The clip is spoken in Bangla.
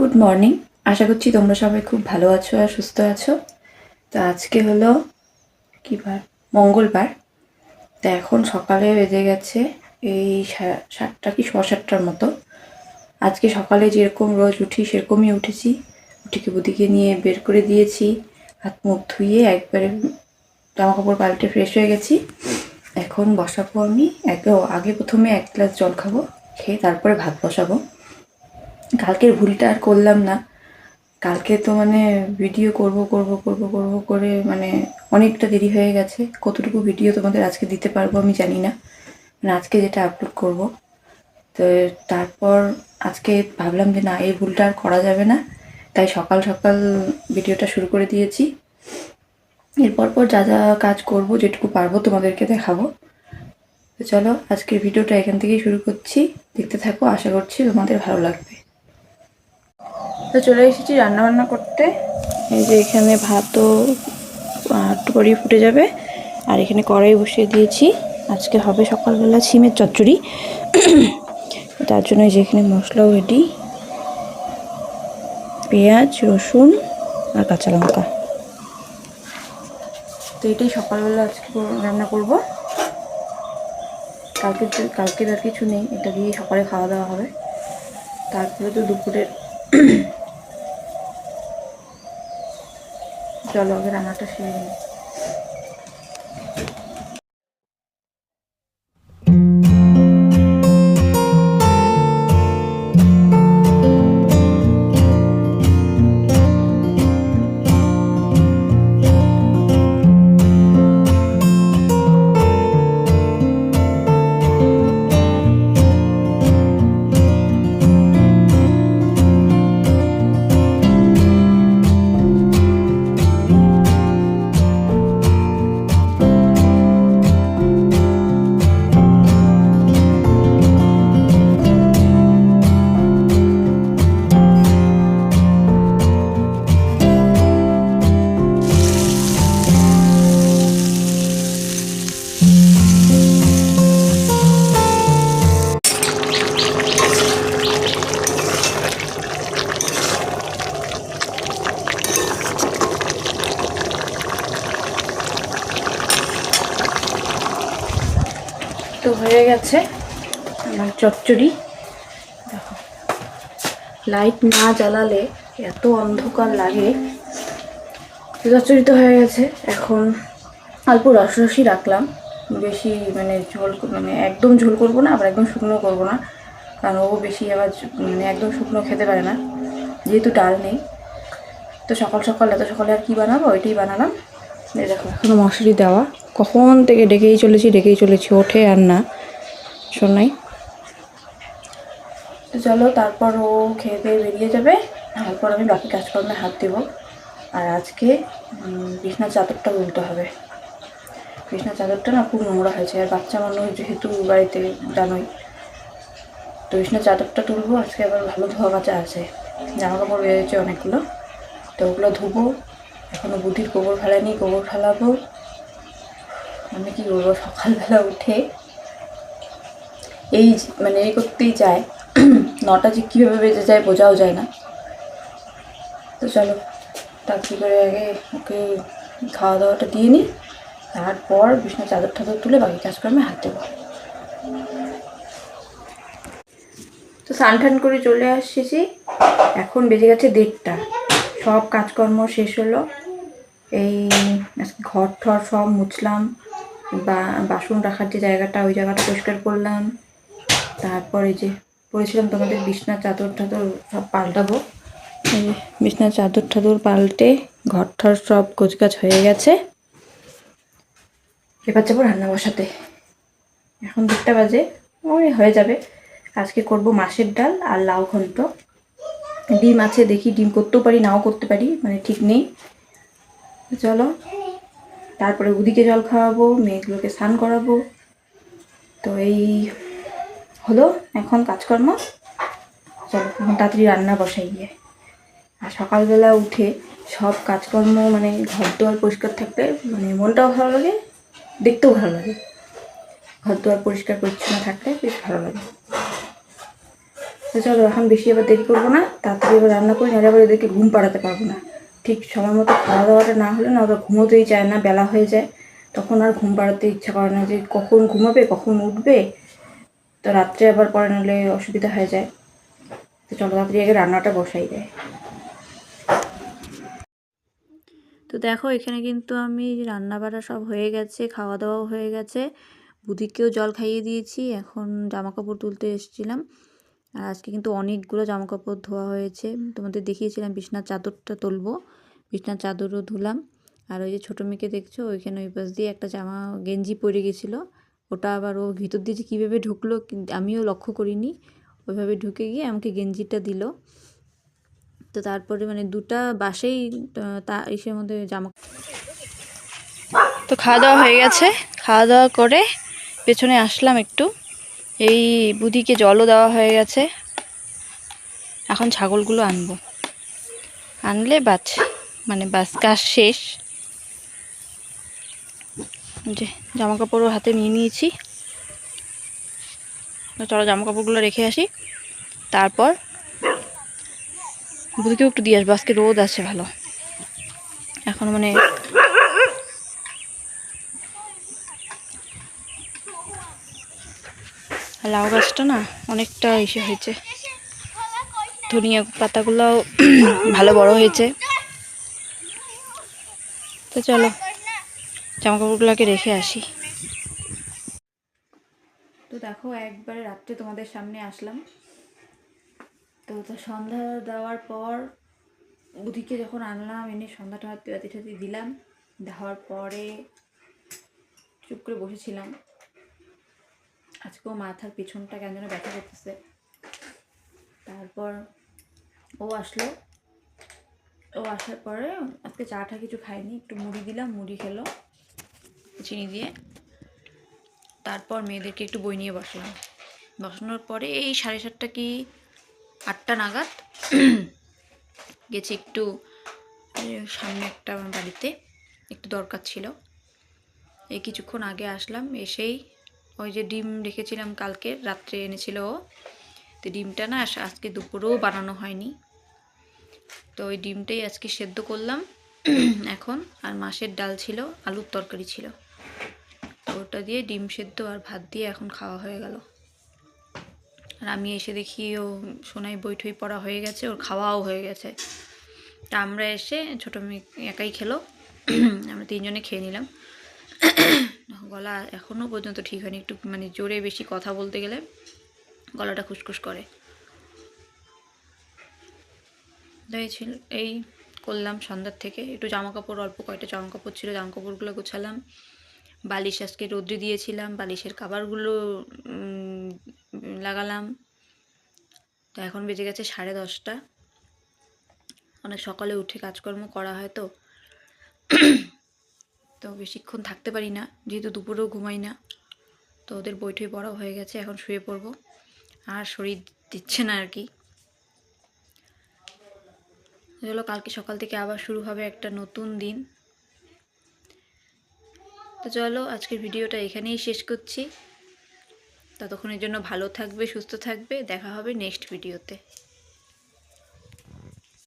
গুড মর্নিং আশা করছি তোমরা সবাই খুব ভালো আছো আর সুস্থ আছো। তো আজকে হলো কি বার? মঙ্গলবার। তো এখন সকালে বেজে গেছে এই সাতটা কি ছ সাতটার মতো। আজকে সকালে যেরকম রোজ উঠি সেরকমই উঠেছি। উঠিকে বুদিকে নিয়ে বের করে দিয়েছি। হাত মুখ ধুয়ে একবারে জামা কাপড় পাল্টে ফ্রেশ হয়ে গেছি। এখন বসাবো আমি। আগে আগে প্রথমে এক গ্লাস জল খাব, খেয়ে তারপরে ভাত বসাবো। কালকের ভুলটা আর করলাম না। কালকে তো মানে ভিডিও করব করব করব করব করে মানে অনেকটা দেরি হয়ে গেছে। কতটুকু ভিডিও তোমাদের আজকে দিতে পারব আমি জানি না। মানে আজকে যেটা আপলোড করব। তো তারপর আজকে ভাবলাম যে না, এই ভুলটা আর করা যাবে না। তাই সকাল সকাল ভিডিওটা শুরু করে দিয়েছি। এরপর পর যা যা কাজ করব, যেটুকু পারব তোমাদেরকে দেখাবো। তো চলো, আজকের ভিডিওটা এখান থেকেই শুরু করছি। দেখতে থাকো, আশা করছি তোমাদের ভালো লাগবে। তো চলে এসেছি রান্না বান্না করতে। এই যে এখানে ভাতও একটু করেই ফুটে যাবে। আর এখানে কড়াই বসিয়ে দিয়েছি। আজকে হবে সকালবেলা সিমের চচ্চড়ি। তার জন্য এই যে এখানে মশলাও রেডি পেঁয়াজ, রসুন আর কাঁচা লঙ্কা। তো এটাই সকালবেলা আজকে রান্না করব। কালকে কালকে আর কিছু নেই। এটা দিয়ে সকালে খাওয়া দাওয়া হবে। তারপরে তো দুপুরের চলো আগে রান্নাটা সেরে নিই। গেছে আমার চচ্চড়ি। দেখো। লাইট না জ্বালালে এত অন্ধকার লাগে। চচ্চড়ি তো হয়ে গেছে। এখন অল্প রস রসই রাখলাম। বেশি মানে ঝোল মানে একদম ঝোল করব না, আবার একদম শুকনো করব না। কারণ ও বেশি আবার মানে একদম শুকনো খেতে পারে না। যেহেতু ডাল নেই। তো সকাল সকাল, এত সকালে আর কী বানাবো? ওইটাই বানালাম। দেখো, এখনও মশারি দেওয়া। কখন থেকে ডেকেই চলেছি ডেকেই চলেছি। ওঠে আর না। শোনাই। চলো তারপর ও খেয়ে দিয়ে বেরিয়ে যাবে। তারপর আমি বাকি কাজকর্মে হাত দেবো। আর আজকে উম, বিছনার চাদরটা উল্টো হবে। বিছনার চাদরটা না খুব নোংরা হয়েছে। আর বাচ্চা মানুষ যেহেতু বাড়িতে জানোই। তো বিছনার চাদরটা তুলবো। আজকে আবার ভালো ধোয়া কাচা আছে। জামা কাপড় বেরিয়েছে অনেকগুলো। তো ওগুলো ধুবো। এখনও বুধির গোবর ফেলানি গোবর ফেলাবো। আমি কি করব? সকালবেলা উঠে এই মানে এই করতেই চায় নটা যে কীভাবে বেজে যায় বোঝাও যায় না। তো চলো, তাড়াতাড়ি করে আগে ওকে খাওয়া দাওয়াটা দিয়ে নিই। তারপর বিছনা চাদর টাদর তুলে বাকি কাজকর্মে হাত দেবো। তো স্নান টান করে চলে আসছি। এখন বেজে গেছে দেড়টা। সব কাজকর্ম শেষ হলো। এই ঘর ঠর সব মুছলাম। বা, বাসন রাখার যে জায়গাটা, ওই জায়গাটা পরিষ্কার করলাম। তারপরে যে বলেছিলাম তোমাদের বিছনা চাদর টাদর সব পাল্টাবো। বিছনার চাদর টাদর পাল্টে ঘর ঠর সব গোছগাছ হয়ে গেছে। এবার যাব রান্না বসাতে। এখন দেড়টা বাজে, ওই হয়ে যাবে। আজকে করব মাছের ডাল আর লাউ ঘন্ট। ডিম আছে দেখি, ডিম করতেও পারি, নাও করতে পারি মানে ঠিক নেই। চলো, তারপরে উদিকে জল খাওয়াবো, মেয়েগুলোকে স্নান করাবো। তো এই হলো এখন কাজকর্ম। চলো, এখন তাড়াতাড়ি রান্না বসাই গিয়ে। আর সকালবেলা উঠে সব কাজকর্ম মানে ঘর দুয়ার পরিষ্কার থাকলে মানে মনটাও ভালো লাগে, দেখতেও ভালো লাগে। ঘর দুয়ার পরিষ্কার পরিচ্ছন্ন থাকলে বেশ ভালো লাগে। তো চলো, এখন বেশি আবার দেরি করব না, তাড়াতাড়ি এবার রান্না করি, নাহলে আবার এদেরকে ঘুম পাড়াতে পারব না। ঠিক সময় মতো খাওয়া দাওয়াটা না হলে না ওরা ঘুমোতেই চায় না, বেলা হয়ে যায়। তখন আর ঘুম পাড়াতে ইচ্ছা করে না যে কখন ঘুমাবে, কখন উঠবে। তো রাত্রে আবার পরে নাহলে অসুবিধা হয়ে যায়। তো চলো তাড়াতাড়ি আগে রান্নাটা বসাই দেয়। তো দেখো, এখানে কিন্তু আমি রান্না বাড়া সব হয়ে গেছে খাওয়া দাওয়াও হয়ে গেছে। বুদিকেও জল খাইয়ে দিয়েছি, এখন জামা কাপড় তুলতে এসেছিলাম। আর আজকে কিন্তু অনেকগুলো জামা কাপড় ধোয়া হয়েছে। তোমাদের দেখিয়েছিলাম, বিছনার চাদরটা তুলবো। বিছনার চাদরও ধুলাম। আর ওই যে ছোটো মেয়েকে দেখছ, ওইখানে ওই পাশ দিয়ে একটা জামা গেঞ্জি পরে গেছিল। ওটা আবার ও ভিতর দিয়ে যে কীভাবে ঢুকলো আমিও লক্ষ্য করিনি। ওইভাবে ঢুকে গিয়ে আমাকে গেঞ্জিটা দিল। তো তারপরে মানে দুটা বাসেই তা ইসের মধ্যে জামা তো খাওয়া দাওয়া হয়ে গেছে। খাওয়া দাওয়া করে পেছনে আসলাম একটু। এই বুদিকে জলও দেওয়া হয়ে গেছে। এখন ছাগলগুলো আনব। আনলে বাস মানে বাস কাজ শেষ। যে জামা কাপড়ও হাতে নিয়ে নিয়েছি। চলো জামা কাপড়গুলো রেখে আসি। তারপর বুধকেও একটু দিয়ে আসব, আজকে রোদ আছে ভালো। এখন মানে লাউ গাছটা না অনেকটা ইসে হয়েছে। ধনিয়া পাতাগুলোও ভালো বড় হয়েছে। তো চলো জামা কাপড়গুলোকে রেখে আসি। তো দেখো, একবারে রাত্রে তোমাদের সামনে আসলাম। তো তো সন্ধ্যা দেওয়ার পর বুধিকে যখন আনলাম, এনে সন্ধ্যাটা তেরাতি ঠাতি দিলাম। দেওয়ার পরে চুপ করে বসেছিলাম। আজকেও মাথার পিছনটা কেন যেন ব্যথা করতেছে। তারপর ও আসলো। ও আসার পরে আজকে চাটা কিছু খাইনি, একটু মুড়ি দিলাম, মুড়ি খেলো। চিনি দিয়ে তারপর মেয়েদেরকে একটু বই নিয়ে বসলাম। বসানোর পরে এই সাড়ে সাতটা কি আটটা নাগাদ গেছি একটু সামনে একটা আমার বাড়িতে, একটু দরকার ছিল। এই কিছুক্ষণ আগে আসলাম, এসেই ওই যে ডিম রেখেছিলাম কালকে, রাত্রে এনেছিল ও। তো ডিমটা না আজকে দুপুরেও বানানো হয়নি। তো ওই ডিমটাই আজকে সেদ্ধ করলাম। এখন আর মাছের ডাল ছিল, আলুর তরকারি ছিল। ওটা দিয়ে ডিম সেদ্ধ আর ভাত দিয়ে এখন খাওয়া হয়ে গেল। আর আমি এসে দেখি ও সোনাই বই ঠই পড়া হয়ে গেছে, ওর খাওয়াও হয়ে গেছে। তা আমরা এসে ছোটো মেয়ে একাই খেলো, আমরা তিনজনে খেয়ে নিলাম। গলা এখনও পর্যন্ত ঠিক হয়নি, একটু মানে জোরে বেশি কথা বলতে গেলে গলাটা খুসখুস করে। ছিল, এই করলাম সন্ধ্যার থেকে। একটু জামা কাপড় অল্প কয়টা জামা কাপড় ছিল জামা কাপড়গুলো গোছালাম। বালিশ আজকে রোদ্রে দিয়েছিলাম বালিশের কাবারগুলো উম, লাগালাম। তো এখন বেজে গেছে সাড়ে দশটা। অনেক সকালে উঠে কাজকর্ম করা হয় তো। তো বেশিক্ষণ থাকতে পারি না যেহেতু দুপুরেও ঘুমাই না। তো ওদের বইঠই পড়া হয়ে গেছে এখন শুয়ে পড়ব। আর শরীর দিচ্ছে না আর কি। চলো কালকে সকাল থেকে আবার শুরু হবে একটা নতুন দিন। তো চলো আজকের ভিডিওটা এখানেই শেষ করছি। ততক্ষণের জন্য ভালো থাকবে, সুস্থ থাকবে। দেখা হবে নেক্সট ভিডিওতে